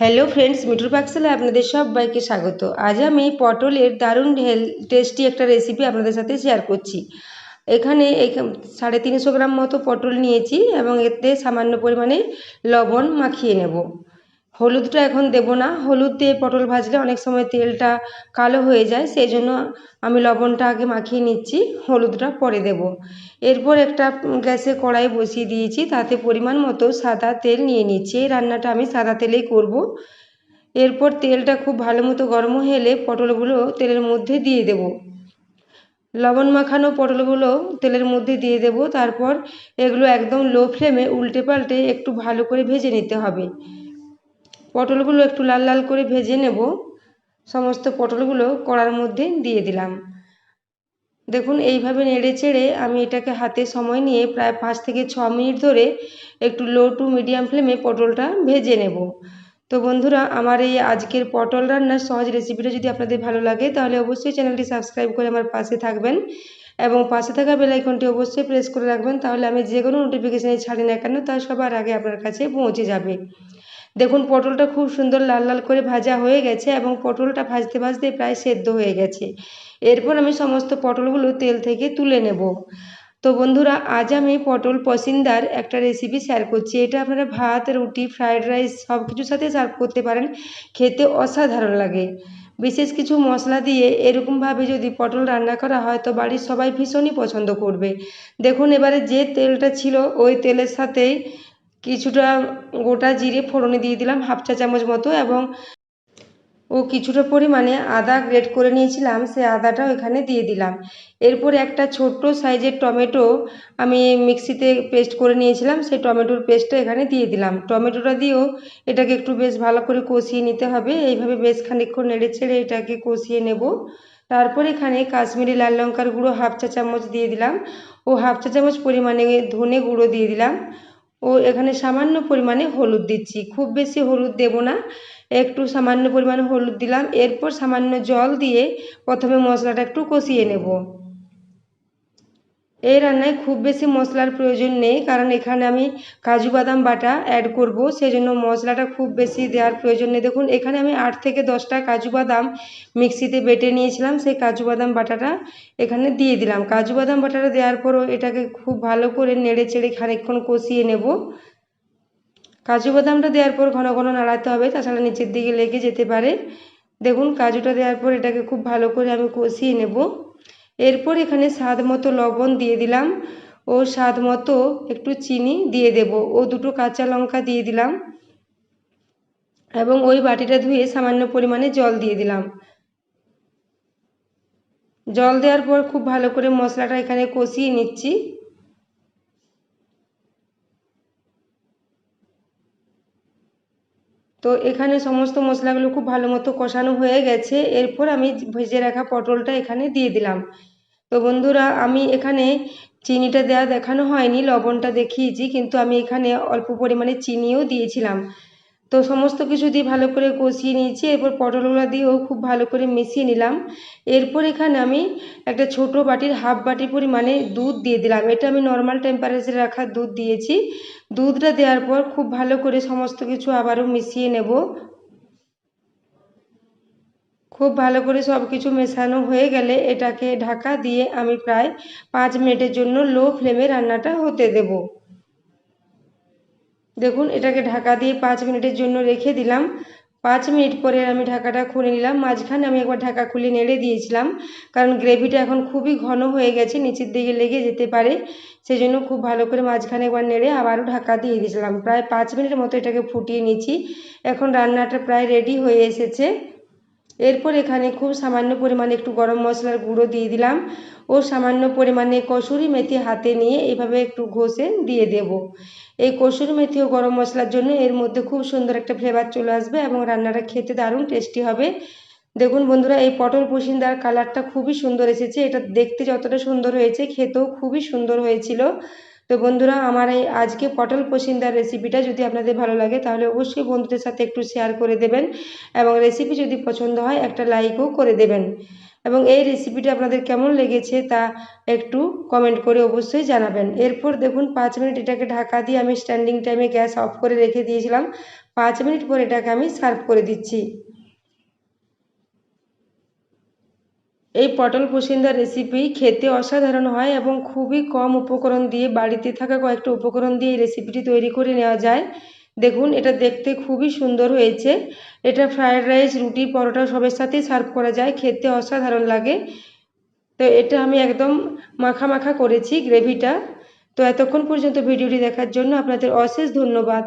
Hello friends মিঠুর পাকশালে আপনাদের সবাইকে স্বাগত। আজ আমি পটলের দারুণ হেল টেস্টি একটা রেসিপি আপনাদের সাথে শেয়ার করছি। এখানে এখা- সাড়ে তিনশো গ্রাম মতো পটল নিয়েছি এবং এতে সামান্য পরিমাণে লবণ মাখিয়ে নেব। হলুদটা এখন দেব না। হলুদ দিয়ে পটল ভাজলে অনেক সময় তেলটা কালো হয়ে যায় সেই জন্য আমি লবণটা আগে মাখিয়ে নিচ্ছি, হলুদটা পরে দেব। এরপর একটা গ্যাসে কড়াই বসিয়ে দিয়েছি, তাতে পরিমাণ মতো সাদা তেল নিয়ে নিচ্ছি। এই রান্নাটা আমি সাদা তেলেই করব। এরপর তেলটা খুব ভালো মতো গরম হলে পটলগুলো তেলের মধ্যে দিয়ে দেব। লবণ মাখানো পটলগুলো তেলের মধ্যে দিয়ে দেব। তারপর এগুলো একদম লো ফ্লেমে উল্টে পাল্টে একটু ভালো করে ভেজে নিতে হবে। পটলগুলো একটু লাল লাল করে ভেজে নেব। সমস্ত পটলগুলো কড়ার মধ্যে দিয়ে দিলাম। দেখুন, এইভাবে নেড়ে চেড়ে আমি এটাকে হাতে সময় নিয়ে প্রায় পাঁচ থেকে ছ মিনিট ধরে একটু লো টু মিডিয়াম ফ্লেমে পটলটা ভেজে নেব। তো বন্ধুরা, আমার এই আজকের পটল রান্নার সহজ রেসিপিটা যদি আপনাদের ভালো লাগে, তাহলে অবশ্যই চ্যানেলটি সাবস্ক্রাইব করে আমার পাশে থাকবেন এবং পাশে থাকা বেল আইকনটি অবশ্যই প্রেস করে রাখবেন, তাহলে আমি যে কোনো নোটিফিকেশানে ছাড়ি না কেন, তা সবার আগে আপনার কাছে পৌঁছে যাবে। দেখুন, পটলটা খুব সুন্দর লাল লাল করে ভাজা হয়ে গেছে এবং পটলটা ভাজতে ভাজতে প্রায় সেদ্ধ হয়ে গেছে। এরপর আমি সমস্ত পটলগুলো তেল থেকে তুলে নেব। তো বন্ধুরা, আজ আমি পটল পসিন্দার একটা রেসিপি শেয়ার করছি। এটা আপনারা ভাত, রুটি ফ্রায়েড রাইস সব কিছুর সাথে সার্ভ করতে পারেন। খেতে অসাধারণ লাগে। বিশেষ কিছু মশলা দিয়ে এরকমভাবে যদি পটল রান্না করা হয় তো বাড়ির সবাই ভীষণই পছন্দ করবে। দেখুন, এবারে যে তেলটা ছিল ওই তেলের সাথেই কিছুটা গোটা জিরে ফোড়নে দিয়ে দিলাম, হাফ চা চামচ মতো এবং ও কিছুটা পরিমাণে আদা গ্রেট করে নিয়েছিলাম সেই আদাটাও এখানে দিয়ে দিলাম। এরপর একটা ছোট্ট সাইজের টমেটো আমি মিক্সিতে পেস্ট করে নিয়েছিলাম সেই টমেটোর পেস্টটা এখানে দিয়ে দিলাম। টমেটোটা দিয়েও এটাকে একটু বেশ ভালো করে কষিয়ে নিতে হবে, এইভাবে বেশ খানিকক্ষণ নেড়ে ছেড়ে এটাকে কষিয়ে নেব। তারপর এখানে কাশ্মীরি লাল লঙ্কার গুঁড়ো হাফ চা চামচ দিয়ে দিলাম। ও হাফ চা চামচ পরিমাণে ধনে গুঁড়ো দিয়ে দিলাম। ও এখানে সামান্য পরিমাণে হলুদ দিচ্ছি। খুব বেশি হলুদ দেব না। একটু সামান্য পরিমাণে হলুদ দিলাম। এরপর সামান্য জল দিয়ে প্রথমে মশলাটা একটু কষিয়ে নেব। এই রান্নায় খুব বেশি মশলার প্রয়োজন নেই, কারণ এখানে আমি কাজু বাদাম বাটা অ্যাড করব। সেজন্য মশলাটা খুব বেশি দেওয়ার প্রয়োজন নেই। দেখুন, এখানে আমি আট থেকে দশটা কাজু বাদাম মিক্সিতে বেটে নিয়েছিলাম। সেই কাজু বাদাম বাটাটা এখানে দিয়ে দিলাম। কাজু বাদাম বাটাটা দেওয়ার পরও এটাকে খুব ভালো করে নেড়ে চেড়ে খানিকক্ষণ কষিয়ে নেব। কাজু বাদামটা দেওয়ার পর ঘন ঘন নাড়াতে হবে, তাছাড়া নিচের দিকে লেগে যেতে পারে। দেখুন, কাজুটা দেওয়ার পর এটাকে খুব ভালো করে আমি কষিয়ে নেব। এরপর এখানে স্বাদ মতো লবণ দিয়ে দিলাম ও স্বাদ মতো একটু চিনি দিয়ে দেব। ও দুটো কাঁচা লঙ্কা দিয়ে দিলাম এবং ওই বাটিটা ধুয়ে সামান্য পরিমাণে জল দিয়ে দিলাম। জল দেওয়ার পর খুব ভালো করে মশলাটা এখানে কষিয়ে নিচ্ছি। তো এখানে সমস্ত মশলাগুলো খুব ভালো মতো কষানো হয়ে গেছে। এরপর আমি ভেজে রাখা পটলটা এখানে দিয়ে দিলাম। তো বন্ধুরা, আমি এখানে চিনিটা দেওয়া দেখানো হয়নি, লবণটা দেখিয়েছি, কিন্তু আমি এখানে অল্প পরিমাণে চিনিও দিয়েছিলাম। তো সমস্ত কিছু দিয়ে ভালো করে কষিয়ে নিয়েছি, এরপর পটলগুলো দিয়েও খুব ভালো করে মিশিয়ে নিলাম। এরপর এখানে আমি একটা ছোট বাটির, হাফ বাটি পরিমাণে দুধ দিয়ে দিলাম। এটা আমি নর্মাল টেম্পারেচারে রাখা দুধ দিয়েছি। দুধটা দেওয়ার পর খুব ভালো করে সমস্ত কিছু আবারও মিশিয়ে নেব। খুব ভালো করে সব কিছু মেশানো হয়ে গেলে এটাকে ঢাকা দিয়ে আমি প্রায় পাঁচ মিনিটের জন্য লো ফ্লেমে রান্নাটা হতে দেব। দেখুন, এটাকে ঢাকা দিয়ে পাঁচ মিনিটের জন্য রেখে দিলাম। পাঁচ মিনিট পরে আমি ঢাকাটা খুলে নিলাম। মাঝখানে আমি একবার ঢাকা খুলে নেড়ে দিয়েছিলাম, কারণ গ্রেভিটা এখন খুবই ঘন হয়ে গেছে, নিচের দিকে লেগে যেতে পারে। সেই জন্য খুব ভালো করে মাঝখানে একবার নেড়ে আবারও ঢাকা দিয়ে দিয়েছিলাম। প্রায় পাঁচ মিনিটের মতো এটাকে ফুটিয়ে নিয়েছি এখন রান্নাটা প্রায় রেডি হয়ে এসেছে। এরপর এখানে খুব সামান্য পরিমাণে একটু গরম মশলার গুঁড়ো দিয়ে দিলাম ও সামান্য পরিমাণে কসুরি মেথি হাতে নিয়ে এভাবে একটু ঘষে দিয়ে দেব। এই কসুরি মেথি ও গরম মশলার জন্য এর মধ্যে খুব সুন্দর একটা ফ্লেভার চলে আসবে এবং রান্নাটা খেতে দারুণ টেস্টি হবে। দেখুন বন্ধুরা, এই পটল পুশিন্দার কালারটা খুবই সুন্দর এসেছে। এটা দেখতে যতটা সুন্দর হয়েছে, খেতেও খুবই সুন্দর হয়েছিল। তো বন্ধুরা, আমার এই আজকে পটল পসিন্দার রেসিপিটা যদি আপনাদের ভালো লাগে, তাহলে অবশ্যই বন্ধুদের সাথে একটু শেয়ার করে দেবেন এবং রেসিপি যদি পছন্দ হয়, একটা লাইকও করে দেবেন। এবং এই রেসিপিটা আপনাদের কেমন লেগেছে, তা একটু কমেন্ট করে অবশ্যই জানাবেন। এরপর দেখুন, পাঁচ মিনিট এটাকে ঢাকা দিয়ে আমি স্ট্যান্ডিং টাইমে গ্যাস অফ করে রেখে দিয়েছিলাম। পাঁচ মিনিট পর এটাকে আমি সার্ভ করে দিচ্ছি। এই পটল পসিন্দার রেসিপি খেতে অসাধারণ হয় এবং খুবই কম উপকরণ দিয়ে বাড়িতে থাকা কয়েকটা উপকরণ দিয়ে এই রেসিপিটি তৈরি করে নেওয়া যায়। দেখুন, এটা দেখতে খুবই সুন্দর হয়েছে। এটা ফ্রায়েড রাইস রুটি, পরোটা সবের সাথেই সার্ভ করা যায়। খেতে অসাধারণ লাগে। তো এটা আমি একদম মাখা মাখা করেছি গ্রেভিটা তো এতক্ষণ পর্যন্ত ভিডিওটি দেখার জন্য আপনাদের অশেষ ধন্যবাদ।